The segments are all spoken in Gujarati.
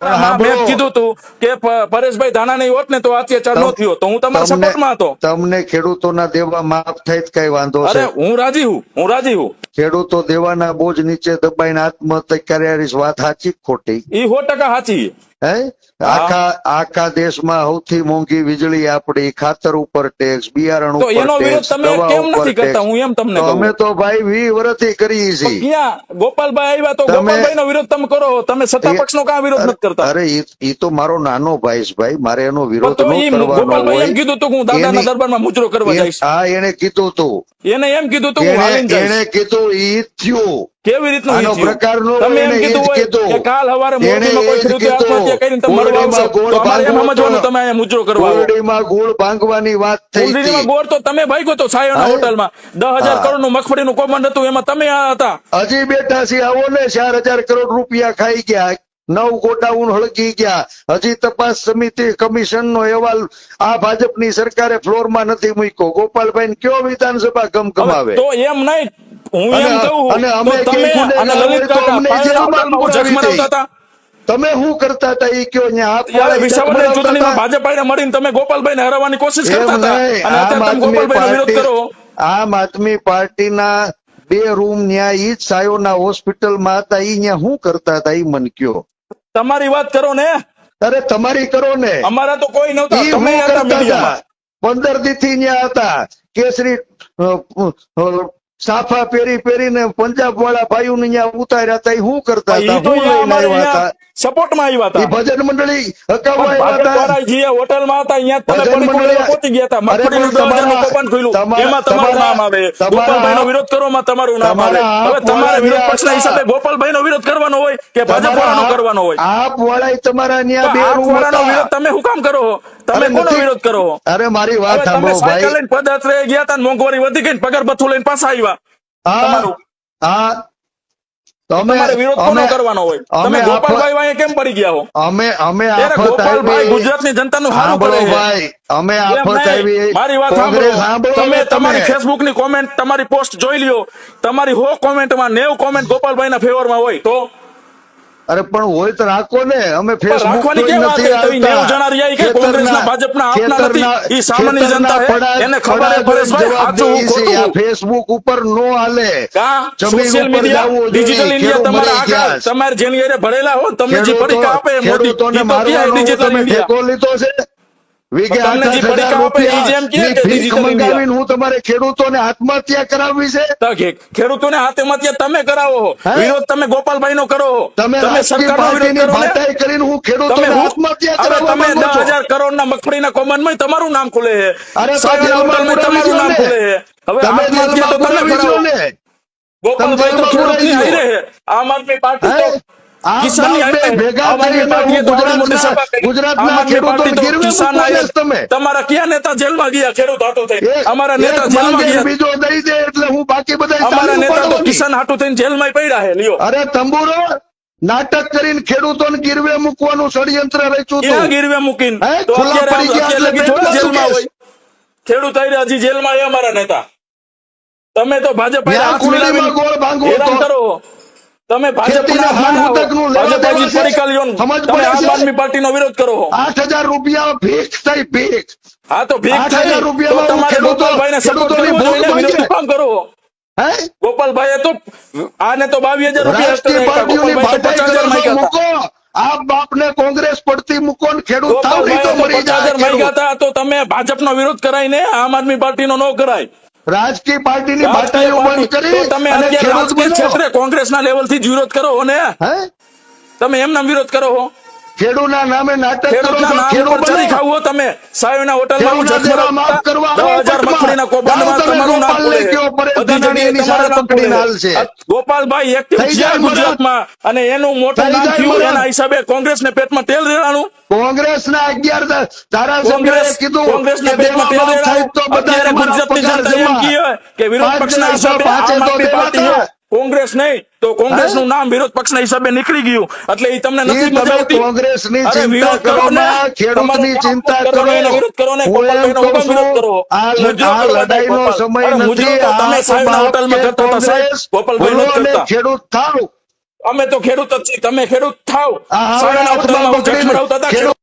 મેં. કીધું તું કે પરેશભાઈ ધાના નહીં હોત ને તો અત્યાચાર ન થયો તો હું તમારા સપોર્ટમાં હતો. તમને ખેડૂતોના દેવા માફ થાય કઈ વાંધો અરે હું રાજી હું હું રાજી હું. ખેડૂતો દેવાના બોજ નીચે દબાઈને આત્મહત્યા કર્યા વાત સાચી ખોટી? ઈ સો ટકા સાચી. હે? આખા આખા દેશમાં સૌથી મોંઘી વીજળી આપણી ખાતર ઉપર ટેક્સ બિયારણ ઉપર ટેક્સ દવા ઉપર ટેક્સ હું એમ તમને અમે તો ભાઈ વી વર્ષથી કરીએ છીએ ક્યાં? ગોપાલભાઈ આવ્યા તો તમે- ગોપાલભાઈ નો વિરોધ તમે કરો. તમે સત્તા એ- પક્ષ નો કાં વિરોધ નથી કરતા? અરે ઈ તો મારો નાનો ભાઈ છે ભાઈ. મારે એનો વિરોધ ન કરવાનો ગોપાલભાઈ એમ હોય કીધું તું હું દાદાના દરબારમાં મુજરો કરવા એ- જઈશ. હા એને કીધું તું. એને એમ કીધું તું હું એને કીધું ઈ થયું. કેવી રીતનું પ્રકારનો તમે એમ કીધું હોય કે કાલ હવારે મોરબીમાં કોઈ ખેડૂતે આત્મહત્યા કરીને તમે મરવા આવશો. તો અમારે એમ સમજવાનું તમે અહીંયા મુજરો કરવા આવો. ગોળ ભાંગવાની વાત થઈ કુંડળીમાં ગોળ તો તમે ભાગ્યો તો સાયોના હોટલમાં. દસ હજાર કરોડનું મગફળીનું કૌભાંડ હતું એમાં તમે આ હતા. હજી બેઠા છીએ આવો ને ચાર હજાર કરોડ રૂપિયા ખાઈ ગયા. નવ ગોડાઉન હળગી ગયા. હજી તપાસ સમિતિ કમિશન નો અહેવાલ આ ભાજપની સરકારે ફ્લોરમાં નથી મૂક્યો. ગોપાલભાઈ કયો વિધાનસભા ગમગમાવે? તો એમ નહીં. હું એમ કહું અને અમે તમે અને લલિત. હતા. તમે શું કરતા હતા? એ કયો ચૂંટણીમાં હતા? મળીને તમે ગોપાલભાઈને હરાવવાની કોશિશ કરતા હતા? અને અત્યારે તમે આદમી ગોપાલભાઈનો વિરોધ કરો. આમ આદમી પાર્ટીના બે રૂમ ન્યા ઈ જ સાયોના હોસ્પિટલમાં હતા. ઈ ન્યા શું કરતા હતા? ઈ મન કયો. તમારી વાત કરો ને. અરે તમારી કરો ને. અમારા તો કોઈ નહોતા. તમે હતા મીડિયામાં. પંદર દી થી ન્યા હતા. કેસરી સાફા પહેરી પહેરીને પંજાબ વાળા ભાઈઓ ને અહીંયા ઉતાર્યા હતા શું કરતા હતા? સપોર્ટ અમારે આવ્યા હતા. ભજન મંડળી પણ આવ્યા હતા. અહીંયા પહોંચી ગયા હતા. એમાં તમારું નામ આવે. તમારા ગોપાલભાઈનો આપ- વિરોધ કરવામાં તમારું નામ આવે. હવે તમારે વિરોધ પક્ષના હિસાબે ગોપાલભાઈ નો વિરોધ કરવાનો હોય કે ભાજપ વાળાનો કરવાનો હોય? આપ વાળા તમારા ન્યા બે. વિરોધ તમે હુકામ કામ કરો? તમે કોનો વિરોધ કરો? અરે મારી વાત તમે સાંભળો ભાઈ. લઈને પદયાત્રાએ ગયા હતા મોંઘવારી વધી ગઈ ને પગાર બથું લઈને પાછા આવ્યા. તમારું. હા. તમે વિરોધ કોનો કરવાનો હોય? તમે ગોપાલભાઈ વાંહે કેમ પડી ગયા હો? અમે અમે આફત આવી ગુજરાતની જનતાનું સારું કરે ભાઈ. અમે આફત આવી મારી વાત સાંભળો. સાંભળો તમે તમારી ફેસબુકની કોમેન્ટ તમારી પોસ્ટ જોઈ લ્યો. તમારી હો કોમેન્ટમાં નેવ કોમેન્ટ ગોપાલભાઈ ના ફેવરમાં હોય તો? અરે પણ હોય તો રાખો ને. અમે ફેસબુક નથી આવતા. કોંગ્રેસના, ભાજપના આપના નથી. સામાન્ય જનતા હે. એને ખબર હે પરેશભાઈ, સાચું, ખોટું. ફેસબુક ઉપર નો હાલે કા સોશિયલ મીડિયા ડિજિટલ ઇન્ડિયા તમારા આગળ તમારે જેની ભરેલા હો તમને જે પડીકા આપે મોદી તો ક્યાં ડિજિટલ તમે ઇન્ડિયા લીધો છે હું તમારે ખેડૂતોને આત્મહત્યા કરાવવી છે? ખેડૂતોને આત્મહત્યા તમે કરાવો વિરોધ તમે ગોપાલભાઈ નો કરો તમે તમે ને? કરીને હું ખેડૂતોને આત્મહત્યા કરાવવા દસ હજાર કરોડ ના મગફળીના કૌભાંડમાં તમારું નામ ખુલે અરે તમારું નામ ખુલે છે. હવે આત્મહત્યા તો તમે કરાવો. ગોપાલભાઈ તો આમ આદમી પાર્ટી તમારા કયા નેતા જેલમાં ગયા ખેડૂત હાટું થઈ અમારા નેતા જેલમાં ગયા. બીજો દઈ દે એટલે હું બાકી બધા અમારા નેતા તો કિસાન હાટું થઈને જેલમાં પડ્યા હે લ્યો. અરે તંબુરો નાટક કરીને ખેડૂતોને ગીરવે મૂકવાનું ષડયંત્ર રચ્યું હતું ગીરવે મૂકીને? જેલમાં હોય. ખેડૂત આવ્યા હજી જેલમાં એ અમારા નેતા. તમે તો ભાજપ ગોળ ભાંગવું કરો. તમે ભાજપના ના. ને. પાર્ટીનો વિરોધ કરો આઠ હજાર રૂપિયા ભેખ થઈ ભેખ હા તો ભેખ થઈ. તમારે ગોપાલભાઈને ને, ભૂખ વિરોધ કામ કરો? ગોપાલભાઈ તો આને તો બાવીસ હજાર રૂપિયા આપ બાપને કોંગ્રેસ પડતી મૂકો ને ખેડૂત થાવ નહીં તો મરી જાય તો તમે ભાજપનો વિરોધ કરાય ને આમ આદમી પાર્ટીનો ન કરાય. રાજકીય પાર્ટીની ભાટાઈઓ બંધ કરી તમે અને અત્યારે. ક્ષેત્રે કોંગ્રેસના લેવલથી જ વિરોધ કરો ને. હે? તમે એમના વિરોધ કરો છો ખેડૂતના નામે નાટક ખાવું તમે. સાયોના હોટલમાં હું માફ કરવા આવો દસ હજાર પટમાં. મગફળીના કૌભાંડમાં જાઓ તમે તમારું નામ. કહો, બધી જગ્યાએ એની તમારું પકડીને હાલ છે. ગોપાલભાઈ એક્ટિવ છે ગુજરાતમાં અને એનું મોટું નામ થયું. એના હિસાબે કોંગ્રેસને પેટમાં તેલ રેડાણું? કોંગ્રેસના અગિયાર ધારાસભ્યોએ કોંગ્રેસ કીધું કોંગ્રેસના પેટમાં તેલ રેડાણું. તો મારા ગુજરાતની જનતા એમ કહે કે વિરોધ પક્ષના હિસાબે આમ આદમી પાર્ટી. કોંગ્રેસ નહીં તો કોંગ્રેસનું નામ વિરોધ પક્ષના હિસાબે નીકળી ગયું. એટલે એ તમને નથી મજા તમે આવતી કોંગ્રેસની અરે ચિંતા કરો કરો ને. ચિંતા કરો એનો વિરોધ કરો ને. વિરોધ કરો. આ લડાઈ ગોપાલ. સમય નથી. તમે સાહેબ ના હોટલમાં કરતા હતા સાહેબ. ગોપાલભાઈ નો કરતા. ખેડૂત થાવ. અમે તો ખેડૂત જ છીએ. તમે ખેડૂત થાવ. સાહેબ ના હોટલમાં ઝખમરાવતા હતા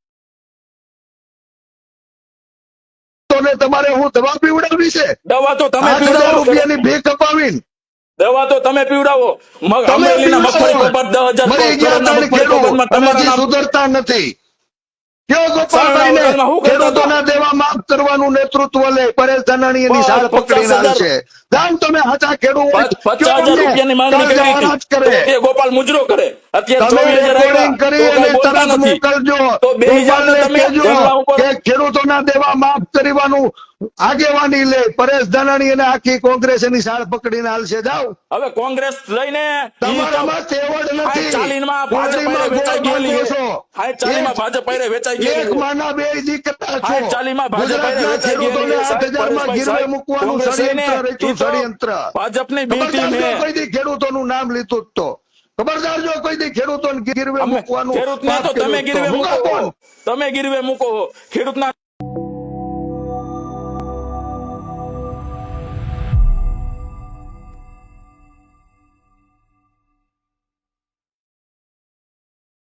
તમારે હું દવા પીવડાવી છે? દવા તો તમે રૂપિયાની ભીખ અપાવીને દવા તો તમે પીવડાવો. સુધરતા નથી? ખેડૂતોના દેવા માફ કરવાનું નેતૃત્વ લે પરેશ ધાનાણી એની બસ, સાળ પકડીને પચાસ હજાર. તમે હાચા ખેડૂત પચાસ હજાર રૂપિયાની માંગણી કરે ગોપાલ મુજરો કરે. ખેડૂતોના દેવા માફ કરવાનું આગેવાની લે. પરેશ ધાનાણી અને આખી કોંગ્રેસ એની સાળ પકડીને હાલશે. જાઓ. હવે કોંગ્રેસ લઈને તમારામાં તેવડ નથી. ભાજપ વેચાઈ ગયેલી ચાલીમાં ભાજપ વેચાઈ એક માના બે દીકરા છો. ચાલીમાં ભાજપ વેચાઈ ગયેલી ખેડૂતોને છે. આઠ હજારમાં ગીરવે મૂકવાનું ષડયંત્ર રચ્યું ષડયંત્ર. ભાજપની બી ખબરદાર ટીમે જો કોઈ દી ખેડૂતોનું નામ લીધું તો. ખબરદાર જો કોઈ દી ખેડૂતોને ગીરવે મૂકવાનું ખેડૂતને તો તમે. ગીરવે મૂકો મૂકો તમે ગીરવે મૂકો ખેડૂતના